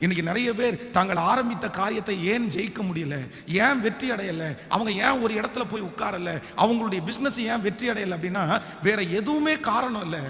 இன்னைக்கு நிறைய பேர் தாங்கள் ஆரம்பித்த காரியத்தை ஏன் ஜெயிக்க முடியல ஏன் வெற்றி அடையல அவங்க ஏன் ஒரு இடத்துல போய் உட்காரல அவங்களுடைய பிஸ்னஸ் ஏன் வெற்றி அடையல அப்படின்னா வேற எதுவுமே காரணம் இல்லை.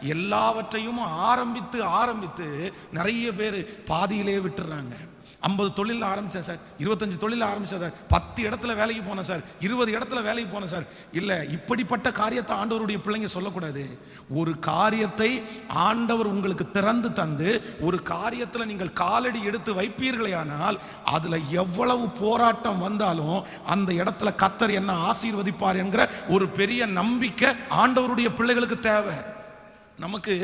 எல்லாவற்றையும் ஆரம்பித்து ஆரம்பித்து நிறைய பேர் பாதியிலே விட்டுறாங்க. ஐம்பது தொழில் ஆரம்பித்தேன் சார். இருபத்தஞ்சு தொழிலில் ஆரம்பித்தேன் சார். பத்து இடத்துல வேலைக்கு போனேன் சார். இருபது இடத்துல வேலைக்கு போனேன் சார். இல்லை இப்படிப்பட்ட காரியத்தை ஆண்டவருடைய பிள்ளைங்க சொல்லக்கூடாது. ஒரு காரியத்தை ஆண்டவர் உங்களுக்கு திறந்து தந்து ஒரு காரியத்தில் நீங்கள் காலடி எடுத்து வைப்பீர்களே ஆனால் அதில் எவ்வளவு போராட்டம் வந்தாலும் அந்த இடத்துல கத்தர் என்ன ஆசீர்வதிப்பார் என்கிற ஒரு பெரிய நம்பிக்கை ஆண்டவருடைய பிள்ளைகளுக்கு தேவை. நமக்கு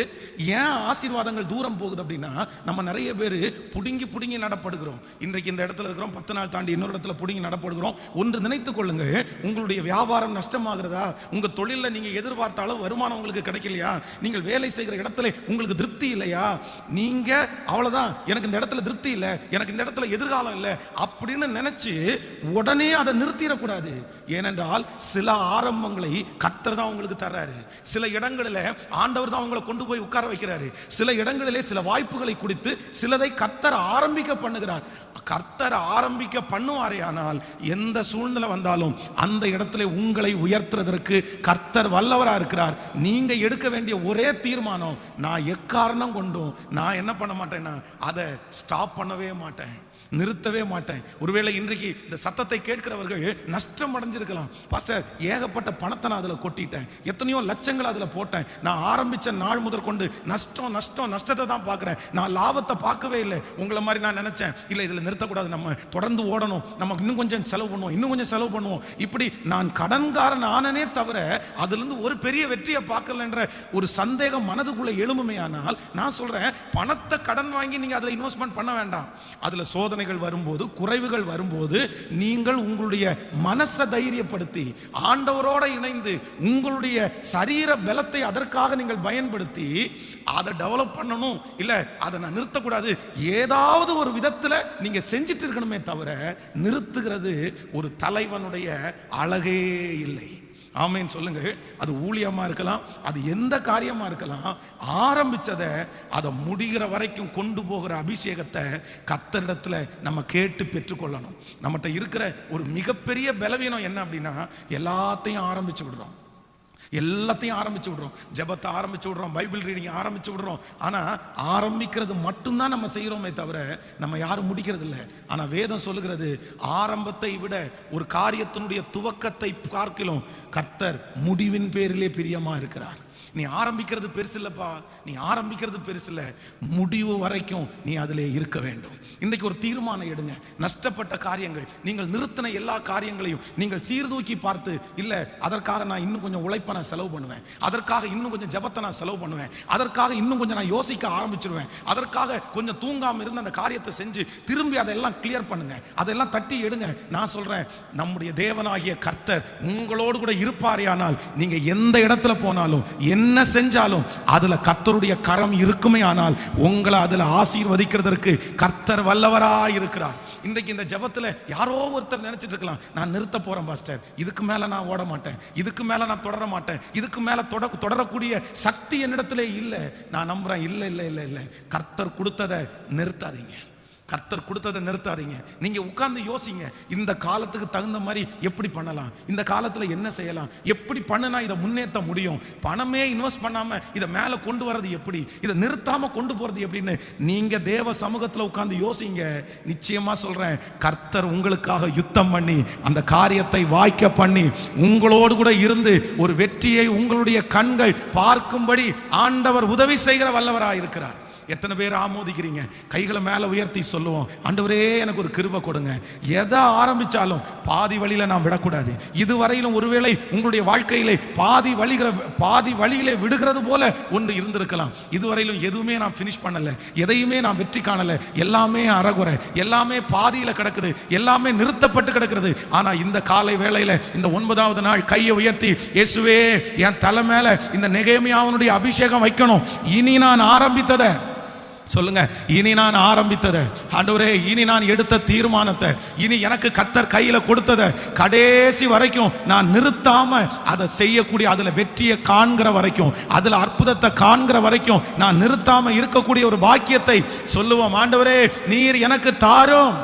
ஏன் ஆசீர்வாதங்கள் தூரம் போகுது அப்படின்னா நம்ம நிறைய பேர் புடுங்கி புடுங்கி நடப்படுகிறோம். இன்றைக்கு இந்த இடத்துல இருக்கிறோம் பத்து நாள் தாண்டி இன்னொரு இடத்துல புடுங்கி நடப்படுகிறோம். ஒன்று நினைத்துக் கொள்ளுங்க உங்களுடைய வியாபாரம் நஷ்டமாகிறதா? உங்க தொழிலில் நீங்க எதிர்பார்த்த அளவு வருமானம் உங்களுக்கு கிடைக்கலையா? நீங்கள் வேலை செய்கிற இடத்துல உங்களுக்கு திருப்தி இல்லையா? நீங்க அவ்வளவுதான் எனக்கு இந்த இடத்துல திருப்தி இல்லை எனக்கு இந்த இடத்துல எதிர்காலம் இல்லை அப்படின்னு நினைச்சு உடனே அதை நிறுத்திடக்கூடாது. ஏனென்றால் சில ஆரம்பங்களை கத்தர் தான் உங்களுக்கு தர்றாரு. சில இடங்களில் ஆண்டவர் தான் உங்களை கொண்டு போய் உட்கார வைக்கிறாரு. சில இடங்களிலே சில வாய்ப்புகளை கொடுத்து சிலதை கர்த்தர் ஆரம்பிக்க பண்ணுகிறார். கர்த்தர் ஆரம்பிக்க பண்ணுவாரே ஆனால் எந்த சூழ்நிலை வந்தாலும் அந்த இடத்துல உங்களை உயர்த்துறதற்கு கர்த்தர் வல்லவரா இருக்கிறார். நீங்க எடுக்க வேண்டிய ஒரே தீர்மானம் நான் எக்காரணம் கொண்டும் நான் என்ன பண்ண மாட்டேன்னா அதை ஸ்டாப் பண்ணவே மாட்டேன். நிறுத்தவே மாட்டேன். ஒருவேளை இன்றைக்கு இந்த சத்தத்தை கேட்கிறவர்கள் நஷ்டம் அடைஞ்சிருக்கலாம். பாஸ்டர் ஏகப்பட்ட பணத்தை நான் அதில் கொட்டிட்டேன். எத்தனையோ லட்சங்கள் அதில் போட்டேன். நான் ஆரம்பிச்ச நாள் முதல் கொண்டு நஷ்டம் நஷ்டம் நஷ்டத்தை தான் பார்க்குறேன். நான் லாபத்தை பார்க்கவே இல்லை. உங்களை மாதிரி நான் நினச்சேன். இல்லை இதில் நிறுத்தக்கூடாது. நம்ம தொடர்ந்து ஓடணும். நம்ம இன்னும் கொஞ்சம் செலவு பண்ணுவோம். இன்னும் கொஞ்சம் செலவு பண்ணுவோம். இப்படி நான் கடன்காரன் ஆனனே தவிர அதிலிருந்து ஒரு பெரிய வெற்றியை பார்க்கலன்ற ஒரு சந்தேகம் மனதுக்குள்ளே எழுமுமே ஆனால் நான் சொல்றேன் பணத்தை கடன் வாங்கி நீங்க அதில் இன்வெஸ்ட்மெண்ட் பண்ண வேண்டாம். அதில் சோதனை சோதனைகள் வரும்போது குறைவுகள் வரும்போது நீங்கள் உங்களுடைய மனசை தைரியப்படுத்தி ஆண்டவரோட இணைந்து உங்களுடைய சரீர பலத்தை அதற்காக நீங்கள் பயன்படுத்தி அதை டெவலப் பண்ணணும். இல்ல அதை நான் நிறுத்தக்கூடாது. ஏதாவது ஒரு விதத்துல நீங்க செஞ்சுட்டு இருக்கணுமே தவிர நிறுத்துகிறது ஒரு தலைவனுடைய அழகே இல்லை. ஆமைன்னு சொல்லுங்க அது ஊழியமாக இருக்கலாம் அது எந்த காரியமாக இருக்கலாம் ஆரம்பித்ததை அதை முடிகிற வரைக்கும் கொண்டு போகிற அபிஷேகத்தை கத்தரிடத்தில் நம்ம கேட்டு பெற்றுக்கொள்ளணும். நம்மகிட்ட இருக்கிற ஒரு மிகப்பெரிய பலவீனம் என்ன அப்படின்னா எல்லாத்தையும் ஆரம்பிச்சு விடுறோம். எல்லாத்தையும் ஆரம்பிச்சு விடுறோம். ஜெபத்தை ஆரம்பிச்சு விடுறோம். பைபிள் ரீடிங் ஆரம்பிச்சு விடுறோம். ஆனா ஆரம்பிக்கிறது மட்டும்தான் நம்ம செய்கிறோமே தவிர நம்ம யாரும் முடிக்கிறது இல்லை ஆனா வேதம் சொல்லுகிறது ஆரம்பத்தை விட ஒரு காரியத்தினுடைய துவக்கத்தை பார்க்கலாம் கர்த்தர் முடிவின் பேரிலே பிரியமாக இருக்கிறார். நீ ஆரம்பிக்கிறது பெருசு இல்லைப்பா நீ ஆரம்பிக்கிறது பெருசு இல்லை முடிவு வரைக்கும் நீ அதில் இருக்க வேண்டும். இன்னைக்கு ஒரு தீர்மானம் எடுங்க. நஷ்டப்பட்ட காரியங்கள். நீங்கள் நிறுத்தின எல்லா காரியங்களையும் நீங்கள் சீர்தூக்கி பார்த்து இல்லை அதற்காக நான் இன்னும் கொஞ்சம் உழைப்பு நான் செலவு பண்ணுவேன். அதற்காக இன்னும் கொஞ்சம் ஜபத்தை நான் செலவு பண்ணுவேன். அதற்காக இன்னும் கொஞ்சம் நான் யோசிக்க ஆரம்பிச்சிருவேன். அதற்காக கொஞ்சம் தூங்காமல் இருந்து அந்த காரியத்தை செஞ்சு திரும்பி அதெல்லாம் கிளியர் பண்ணுங்க. அதெல்லாம் தட்டி எடுங்க. நான் சொல்றேன் நம்முடைய தேவனாகிய கர்த்தர் உங்களோடு கூட இருப்பாரே ஆனால் நீங்க எந்த இடத்துல போனாலும் என்ன செஞ்சாலும் அதுல கர்த்தருடைய கரம் இருக்குமே ஆனால் உங்களை அதுல ஆசீர்வதிக்கிறதற்கு கர்த்தர் வல்லவரா இருக்கிறார். இன்றைக்கு இந்த ஜெபத்துல யாரோ ஒருத்தர் நினைச்சிட்டு இருக்கலாம் நான் நிறுத்த போறேன் பாஸ்டர். இதுக்கு மேல நான் ஓட மாட்டேன். இதுக்கு மேல நான் தொடர மாட்டேன். மாட்டேன். இதுக்கு மேல தொட தொடரக்கூடிய சக்தி என்னிடத்துல இல்லை. நான் நம்புறேன் இல்லை இல்லை இல்லை இல்லை. கர்த்தர் கொடுத்ததை நிறுத்தாதீங்க. கர்த்தர் கொடுத்ததை நிறுத்தாதீங்க. நீங்க உட்கார்ந்து யோசிங்க. இந்த காலத்துக்கு தகுந்த மாதிரி எப்படி பண்ணலாம்? இந்த காலத்துல என்ன செய்யலாம்? எப்படி பண்ணுனா இதை முன்னேற்ற முடியும்? பணமே இன்வெஸ்ட் பண்ணாம இதை மேல கொண்டு வர்றது எப்படி? இதை நிறுத்தாம கொண்டு போறது எப்படின்னு நீங்க தேவ சமூகத்துல உட்கார்ந்து யோசிங்க. நிச்சயமா சொல்றேன் கர்த்தர் உங்களுக்காக யுத்தம் பண்ணி அந்த காரியத்தை வாய்க்க பண்ணி உங்களோடு கூட இருந்து ஒரு வெற்றியை உங்களுடைய கண்கள் பார்க்கும்படி ஆண்டவர் உதவி செய்கிற வல்லவராக இருக்கிறார் எத்தனை பேர் ஆமோதிக்கிறீங்க? கைகளை மேலே உயர்த்தி சொல்லுவோம். ஆண்டவரே எனக்கு ஒரு கிருபை கொடுங்க. எதை ஆரம்பிச்சாலும் பாதி வழியில் நான் விடக்கூடாது. இதுவரையிலும் ஒருவேளை உங்களுடைய வாழ்க்கையிலே பாதி வழிகிற பாதி வழியிலே விடுகிறது போல ஒன்று இருந்திருக்கலாம். இதுவரையிலும் எதுவுமே நான் ஃபினிஷ் பண்ணலை. எதையுமே நான் வெற்றி காணலை. எல்லாமே அறகுறை. எல்லாமே பாதியில் கிடக்குது. எல்லாமே நிறுத்தப்பட்டு கிடக்கிறது ஆனால் இந்த காலை வேளையில் இந்த ஒன்பதாவது நாள் கையை உயர்த்தி இயேசுவே என் தலை மேலே இந்த நெகைமையாவனுடைய அபிஷேகம் வைக்கணும். இனி நான் ஆரம்பித்ததை சொல்லுங்க இனி நான் ஆரம்பித்ததை. ஆண்டவரே இனி நான் எடுத்த தீர்மானத்தை இனி எனக்கு கத்தர் கையில் கொடுத்ததை கடைசி வரைக்கும் நான் நிறுத்தாம அதை செய்யக்கூடிய அதில் வெற்றியை காண்கிற வரைக்கும் அதில் அற்புதத்தை காண்கிற வரைக்கும் நான் நிறுத்தாம இருக்கக்கூடிய ஒரு பாக்கியத்தை சொல்லுவோம். ஆண்டவரே நீர் எனக்கு தாரும்.